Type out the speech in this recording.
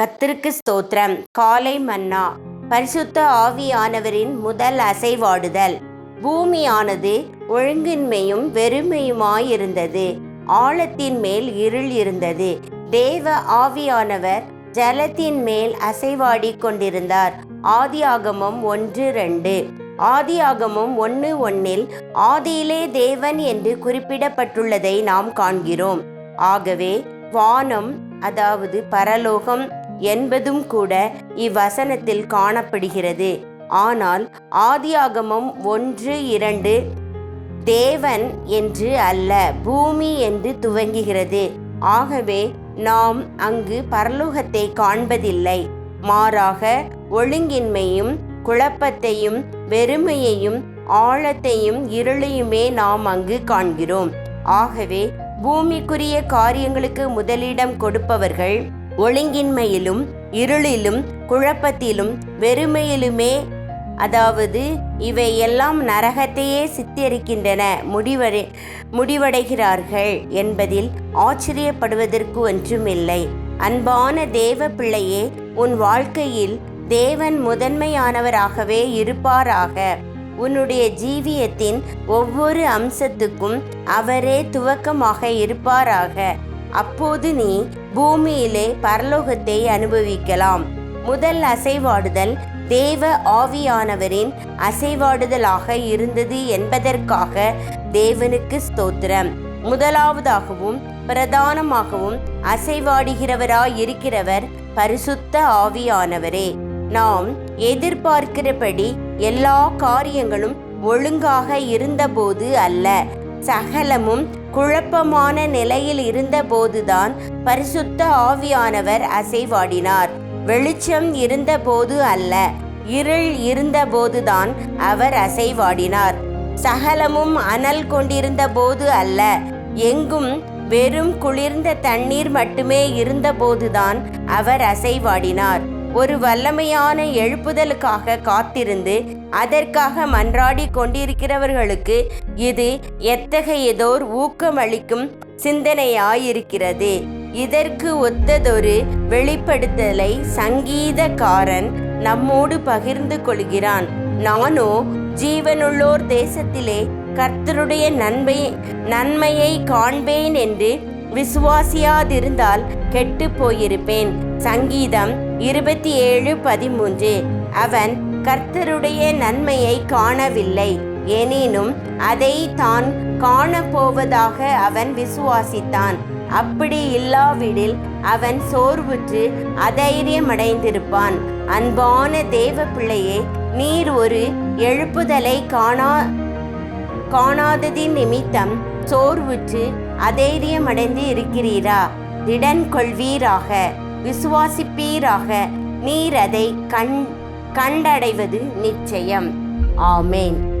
கத்திற்கு ஸ்தோத்திரம். காலை மன்னா. பரிசுத்த ஆவியானவரின் முதல் அசைவாடுதல். பூமியானது ஒழுங்கின்மையும் வெறுமையுமாயிருந்தது. ஆழத்தின் மேல் இருள் இருந்தது. தேவ ஆவியானவர் ஜலத்தின் மேல் அசைவாடி கொண்டிருந்தார். ஆதியாகமம் ஒன்று ரெண்டு. ஆதியாகமம் ஒன்று ஒன்னில் ஆதியிலே தேவன் என்று குறிப்பிடப்பட்டுள்ளதை நாம் காண்கிறோம். ஆகவே வானம் அதாவது பரலோகம் என்பதும் கூட இவ்வசனத்தில் காணப்படுகிறது. ஆனால் ஆதியாகமம் ஒன்று இரண்டு தேவன் என்று அல்ல பூமி என்று துவங்குகிறது. ஆகவே நாம் அங்கு பரலோகத்தை காண்பதில்லை. மாறாக ஒழுங்கின்மையும் குழப்பத்தையும் வெறுமையையும் ஆழத்தையும் இருளையுமே நாம் அங்கு காண்கிறோம். ஆகவே பூமிக்குரிய காரியங்களுக்கு முதலிடம் கொடுப்பவர்கள் ஒழுங்கின்மையிலும் இருளிலும் குழப்பத்திலும் வெறுமையிலுமே அதாவது இவை எல்லாம் நரகத்தையே சித்தரிக்கின்றன முடிவடை முடிவடைகிறார்கள் என்பதில் ஆச்சரியப்படுவதற்கு ஒன்றுமில்லை. அன்பான தேவ பிள்ளையே உன் வாழ்க்கையில் தேவன் முதன்மையானவராகவே இருப்பாராக. உன்னுடைய ஜீவியத்தின் ஒவ்வொரு அம்சத்துக்கும் அவரே துவக்கமாக இருப்பாராக. அப்போது நீ பூமியிலே பரலோகத்தை அனுபவிக்கலாம். முதல் அசைவாடுதல் தேவ ஆவியானவரின் அசைவாடுதலாக இருந்தது என்பதற்காக தேவனுக்கு ஸ்தோத்திரம். முதலாவதாகவும் பிரதானமாகவும் அசைவாடுகிறவராய் இருக்கிறவர் பரிசுத்த ஆவியானவரே. நாம் எதிர்பார்க்கிறபடி எல்லா காரியங்களும் ஒழுங்காக இருந்தபோது அல்ல சகலமும் குழப்பமான நிலையில் இருந்தபோதுதான் பரிசுத்த ஆவியானவர் அசைவாடினார். வெளிச்சம் இருந்தபோது அல்ல இருள் இருந்தபோதுதான் அவர் அசைவாடினார். சகலமும் அனல் கொண்டிருந்த போது அல்ல எங்கும் வெறும் குளிர்ந்த தண்ணீர் மட்டுமே இருந்தபோதுதான் அவர் அசைவாடினார். ஒரு வல்லமையான எழுப்புதலுக்காக காத்திருந்து அதற்காக மன்றாடி கொண்டிருக்கிறவர்களுக்கு இது எத்தகையதோர் ஊக்கமளிக்கும் சிந்தனையாயிருக்கிறது. இதற்கு ஒத்ததொரு வெளிப்படுத்தலை சங்கீதக்காரன் நம்மோடு பகிர்ந்து கொள்கிறான். நானோ ஜீவனுள்ளோர் தேசத்திலே கர்த்தருடைய நன்மை நன்மையை காண்பேன் என்று விசுவாசியாதிருந்தால் கெட்டு போயிருப்பேன். சங்கீதம் இருபத்தி ஏழு பதிமூன்று. அவன் கர்த்தருடைய நன்மையை காணவில்லை. எனினும் அதை தான் காணப்போவதாக அவன் விசுவாசித்தான். அப்படி இல்லாவிடில் அவன் சோர்வுற்று அதைரியமடைந்திருப்பான். அன்பான தேவ பிள்ளையே நீர் ஒரு எழுப்புதலை காணா காணாததின் நிமித்தம் சோர்வுற்று அதைரியமடைந்து இருக்கிறீரா? திடன் கொள்வீராக விசுவாசிப்பீராக நீர் அதை கண் கண்டடைவது நிச்சயம். ஆமேன்.